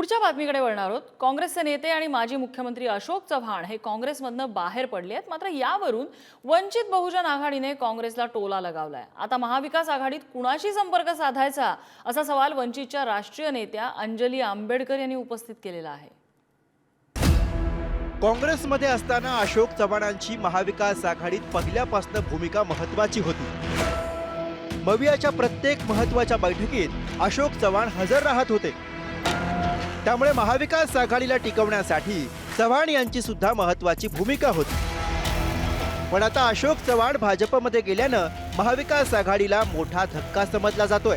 पुढच्या बातमीकडे वळणार आहोत. काँग्रेसचे नेते आणि माजी मुख्यमंत्री अशोक चव्हाण हे काँग्रेसमधनं बाहेर पडले आहेत. मात्र यावरून वंचित बहुजन आघाडीने काँग्रेसला टोला लगावलाय. आता महाविकास आघाडीत कुणाशी संपर्क साधायचा असा सवाल वंचितच्या राष्ट्रीय नेत्या अंजली आंबेडकर यांनी उपस्थित केलेला आहे. काँग्रेसमध्ये असताना अशोक चव्हाणांची महाविकास आघाडीत पहिल्यापासून भूमिका महत्वाची होती. मवियाच्या प्रत्येक महत्त्वाच्या बैठकीत अशोक चव्हाण हजर राहत होते. त्यामुळे महाविकास आघाडीला टिकवण्यासाठी चव्हाण यांची सुद्धा महत्वाची भूमिका होती. पण आता अशोक चव्हाण भाजपमध्ये गेल्यानं महाविकास आघाडीला मोठा धक्का समजला जातोय.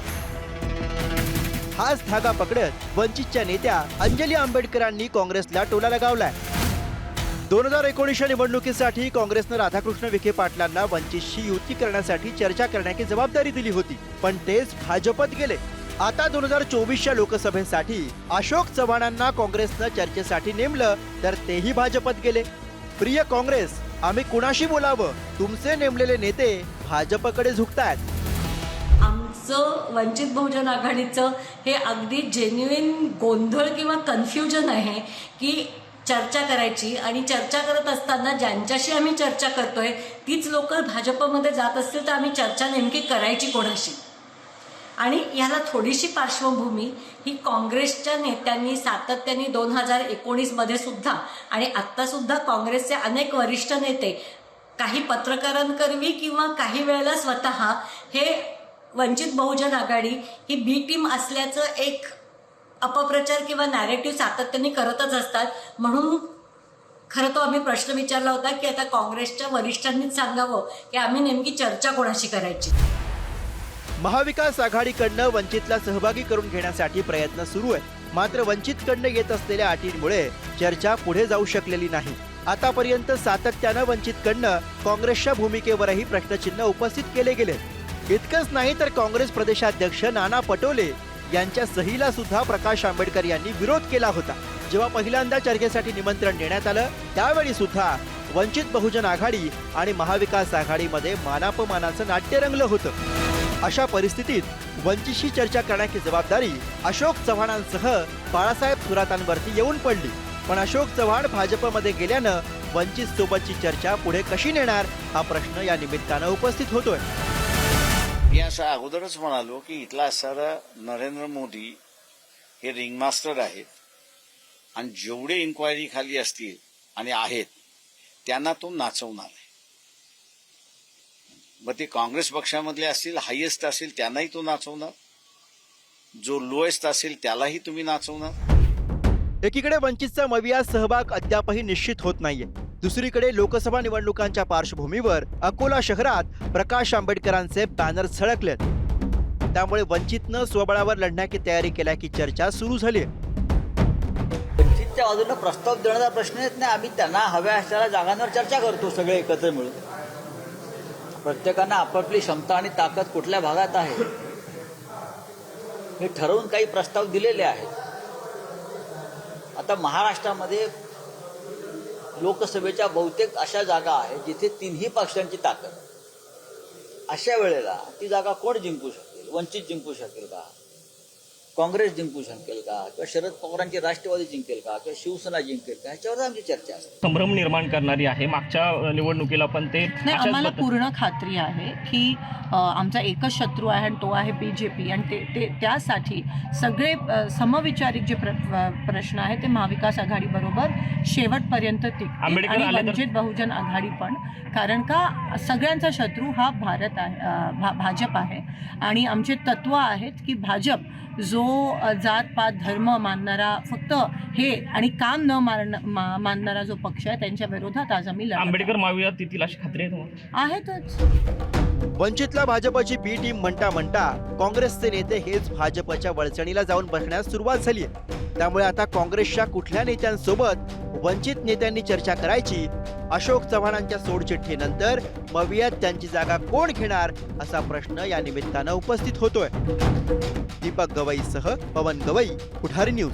हाच धागा पकडत वंचितच्या नेत्या अंजली आंबेडकरांनी काँग्रेसला टोला लगावलाय. दोन हजार एकोणीसच्या निवडणुकीसाठी काँग्रेसनं राधाकृष्ण विखे पाटलांना वंचितशी युती करण्यासाठी चर्चा करण्याची जबाबदारी दिली होती पण तेच भाजपत गेले. आता दोन हजार चोवीसच्या लोकसभेसाठी अशोक चव्हाणांना काँग्रेसनं चर्चेसाठी नेमलं तर तेही भाजपत गेले. प्रिय काँग्रेस आम्ही कुणाशी बोलावं? तुमचे नेमलेले नेते भाजपकडे झुकतात आमचं वंचित बहुजन आघाडीचं हे अगदी जेन्युइन गोंधळ किंवा कन्फ्युजन आहे की चर्चा करायची आणि चर्चा करत असताना ज्यांच्याशी आम्ही चर्चा करतोय तीच लोक भाजपमध्ये जात असतील तर आम्ही चर्चा नेमकी करायची कोणाशी? आणि याला थोडीशी पार्श्वभूमी ही काँग्रेसच्या नेत्यांनी सातत्याने दोन हजार एकोणीसमध्ये सुद्धा आणि आत्तासुद्धा काँग्रेसचे अनेक वरिष्ठ नेते काही पत्रकारांकरवी किंवा काही वेळेला स्वतः हे वंचित बहुजन आघाडी ही बी टीम असल्याचं एक अपप्रचार किंवा नॅरेटिव्ह सातत्याने करतच असतात. म्हणून खरं तो आम्ही प्रश्न विचारला होता की आता काँग्रेसच्या वरिष्ठांनीच सांगावं की आम्ही नेमकी चर्चा कोणाशी करायची? महाविकास आघाडीकडनं वंचितला सहभागी करून घेण्यासाठी प्रयत्न सुरू आहे मात्र वंचितकडनं येत असलेल्या अटींमुळे चर्चा पुढे जाऊ शकलेली नाही. आतापर्यंत सातत्यानं वंचितकडनं काँग्रेसच्या भूमिकेवरही प्रश्नचिन्ह उपस्थित केले गेले. इतकंच नाही तर काँग्रेस प्रदेशाध्यक्ष नाना पटोले यांच्या सहीला सुद्धा प्रकाश आंबेडकर यांनी विरोध केला होता. जेव्हा पहिल्यांदा चर्चेसाठी निमंत्रण देण्यात आलं त्यावेळी सुद्धा वंचित बहुजन आघाडी आणि महाविकास आघाडीमध्ये मानापमानाचं नाट्य रंगलं होतं. अशा परिस्थितीत वंचितशी चर्चा करण्याची जबाबदारी अशोक चव्हाणांसह बाळासाहेब थोरातांवरती येऊन पडली. पण अशोक चव्हाण भाजपमध्ये गेल्यानं वंचित सोबतची चर्चा पुढे कशी नेणार हा प्रश्न या निमित्तानं उपस्थित होतोय. मी असं अगोदरच म्हणालो की इथला असणारा नरेंद्र मोदी हे रिंगमास्टर आहेत. आणि जेवढे इन्क्वायरी खाली असतील आणि आहेत त्यांना तो नाचवणार आहे. मग ते काँग्रेस पक्षामधले असतील हायेस्ट असेल त्यांनाही तो नाचवणार जो लोएस्ट असेल त्यालाही तुम्ही नाचवणार एकीकडे वंचितचा मविया सहभाग अद्यापही निश्चित होत नाहीये. दुसरीकडे लोकसभा निवडणुकांच्या पार्श्वभूमीवर अकोला शहरात प्रकाश आंबेडकरांचे बॅनर झळकलेत. त्यामुळे वंचितनं स्वबळावर लढण्याची तयारी केल्याची चर्चा सुरू झाली वंचितच्या बाजूनं प्रस्ताव देण्याचा प्रश्न येत नाही. आम्ही त्यांना हव्या असलेल्या जागांवर चर्चा करतो सगळे एकत्र मिळून. प्रत्येकानं आपापली क्षमता आणि ताकद कुठल्या भागात आहे हे ठरवून काही प्रस्ताव दिलेले आहेत. आता महाराष्ट्रामध्ये लोकसभेच्या बहुतेक अशा जागा आहेत जिथे तिन्ही पक्षांची ताकद. अशा वेळेला ती जागा कोण जिंकू शकेल? वंचित जिंकू शकेल का? काँग्रेस जिंकू शकेल का? किंवा शरद पवारांची राष्ट्रवादी जिंकेल का? किंवा शिवसेना जिंकेल का? ह्याच्यावर आमची चर्चा असते. संभ्रम निर्माण करणारी आहे मागच्या निवडणुकीला पण ते नाही आम्हाला पूर्ण खात्री आहे की आमचा एकच शत्रू आहे आणि तो आहे बी जे पी. आणि ते ते त्यासाठी सगळे समविचारिक जे प्रश्न आहेत ते महाविकास आघाडीबरोबर शेवटपर्यंत टिकतील आंबेडकर आणि वंचित बहुजन आघाडी पण. कारण का सगळ्यांचा शत्रू हा भारत आहे भाजप आहे. आणि आमचे तत्व आहेत की भाजप जो जात पात धर्म मानणारा फक्त हे आणि काम न मारण मा- मानणारा जो पक्ष आहे त्यांच्या विरोधात आज आम्ही आंबेडकर मावियात येतील अशी खात्री आहेतच. वंचितला भाजपची बी टीम म्हणता म्हणता काँग्रेसचे नेते हेच भाजपच्या वळचणीला जाऊन बसण्यास सुरुवात झाली त्यामुळे आता काँग्रेसच्या कुठल्या नेत्यांसोबत वंचित नेत्यांनी चर्चा करायची अशोक चव्हाणांच्या सोडचिठ्ठीनंतर मवियात त्यांची जागा कोण घेणार असा प्रश्न या निमित्तानं उपस्थित होतोय. दीपक गवईसह पवन गवई पुढारी न्यूज.